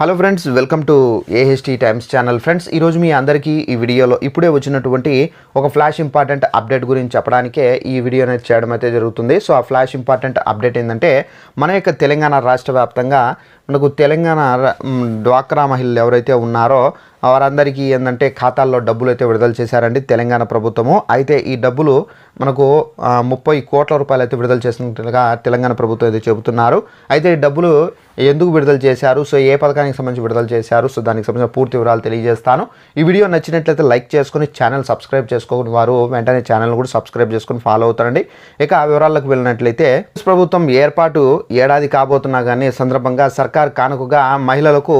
Hello friends welcome to AHT times channel. Friends ఈరోజు మీ అందరికీ ఈ వీడియోలో ఇప్పుడే వచ్చినటువంటి ఒక ఫ్లాష్ ఇంపార్టెంట్ అప్డేట్ గురించి చెప్పడానికే ఈ వీడియో అనేది చేయడం అయితే జరుగుతుంది. సో ఆ ఫ్లాష్ ఇంపార్టెంట్ అప్డేట్ ఏంటంటే మన యొక్క తెలంగాణ రాష్ట్ర వ్యాప్తంగా మనకు తెలంగాణ డ్వాక్రా మహిళలు ఎవరైతే ఉన్నారో వారందరికీ ఏంటంటే ఖాతాల్లో డబ్బులు అయితే విడుదల చేశారండి తెలంగాణ ప్రభుత్వము. అయితే ఈ డబ్బులు మనకు ముప్పై కోట్ల రూపాయలు అయితే విడుదల చేసినట్లుగా తెలంగాణ ప్రభుత్వం అయితే చెబుతున్నారు. అయితే ఈ డబ్బులు ఎందుకు విడుదల చేశారు? సో ఏ పథకానికి సంబంధించి విడుదల చేశారు? సో దానికి సంబంధించిన పూర్తి వివరాలు తెలియజేస్తాను. ఈ వీడియో నచ్చినట్లయితే లైక్ చేసుకొని ఛానల్ సబ్స్క్రైబ్ చేసుకోని వారు వెంటనే ఛానల్ కూడా సబ్స్క్రైబ్ చేసుకొని ఫాలో అవుతారండి. ఇక ఆ వివరాలకు వెళ్ళినట్లయితే ప్రభుత్వం ఏర్పాటు ఏడాది కాబోతున్నా కానీ సందర్భంగా సర్కార్ కానుకగా మహిళలకు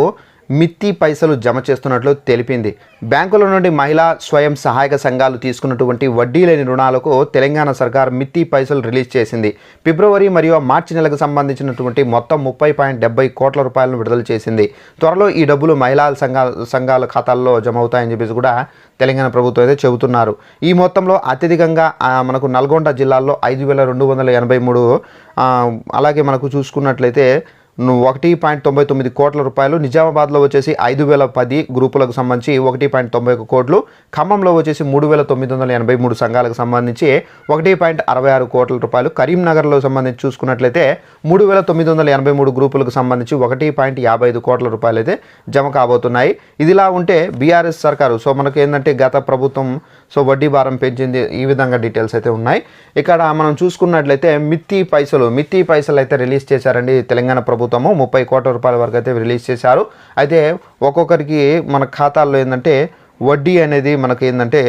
మిత్తి పైసలు జమ చేస్తున్నట్లు తెలిపింది. బ్యాంకుల నుండి మహిళా స్వయం సహాయక సంఘాలు తీసుకున్నటువంటి వడ్డీ లేని రుణాలకు తెలంగాణ సర్కార్ మిత్తి పైసలు రిలీజ్ చేసింది. ఫిబ్రవరి మరియు మార్చి నెలకు సంబంధించినటువంటి మొత్తం ముప్పై పాయింట్ డెబ్బై కోట్ల రూపాయలను విడుదల చేసింది. త్వరలో ఈ డబ్బులు మహిళా సంఘాల సంఘాల ఖాతాల్లో జమ అవుతాయని చెప్పేసి కూడా తెలంగాణ ప్రభుత్వం అయితే చెబుతున్నారు. ఈ మొత్తంలో అత్యధికంగా మనకు నల్గొండ జిల్లాలో ఐదు వేల రెండు వందల ఎనభై మూడు అలాగే మనకు చూసుకున్నట్లయితే ఒకటి పాయింట్ తొంభై తొమ్మిది కోట్ల రూపాయలు. నిజామాబాద్లో వచ్చేసి ఐదు వేల పది గ్రూపులకు సంబంధించి ఒకటి పాయింట్ తొంభై ఒక కోట్లు. ఖమ్మంలో వచ్చేసి మూడు వేల తొమ్మిది వందల ఎనభై మూడు సంఘాలకు సంబంధించి ఒకటి పాయింట్ అరవై ఆరు కోట్ల రూపాయలు. కరీంనగర్లో సంబంధించి చూసుకున్నట్లయితే మూడు వేల తొమ్మిది వందల ఎనభై మూడు గ్రూపులకు సంబంధించి ఒకటి పాయింట్ యాభై ఐదు కోట్ల రూపాయలు అయితే జమ కాబోతున్నాయి. ఇదిలా ఉంటే బీఆర్ఎస్ సర్కారు సో మనకు ఏంటంటే గత ప్రభుత్వం సో వడ్డీ భారం పెంచింది ఈ విధంగా డీటెయిల్స్ అయితే ఉన్నాయి. ఇక్కడ మనం చూసుకున్నట్లయితే మిత్తి పైసలు మిత్తి పైసలు అయితే రిలీజ్ చేశారండి తెలంగాణ ప్రభుత్వం. ప్రభుత్వము ముప్పై కోట్ల రూపాయల వరకు అయితే రిలీజ్ చేశారు. అయితే ఒక్కొక్కరికి మన ఖాతాల్లో ఏంటంటే వడ్డీ అనేది మనకి ఏంటంటే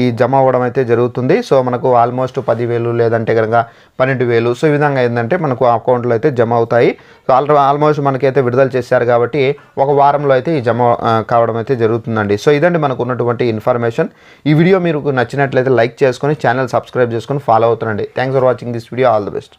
ఈ జమ అవ్వడం అయితే జరుగుతుంది. సో మనకు ఆల్మోస్ట్ పదివేలు లేదంటే కనుక పన్నెండు వేలు సో ఈ విధంగా ఏంటంటే మనకు అకౌంట్లో అయితే జమ అవుతాయి. సో ఆల్ ఆల్మోస్ట్ మనకైతే విడుదల చేశారు కాబట్టి ఒక వారంలో అయితే ఈ జమ కావడం అయితే జరుగుతుందండి. సో ఇదండి మనకు ఉన్నటువంటి ఇన్ఫర్మేషన్ ఈ వీడియో మీకు నచ్చినట్లయితే లైక్ చేసుకొని ఛానల్ సబ్స్క్రైబ్ చేసుకొని ఫాలో అవుతుందండి thanks for watching this video all the best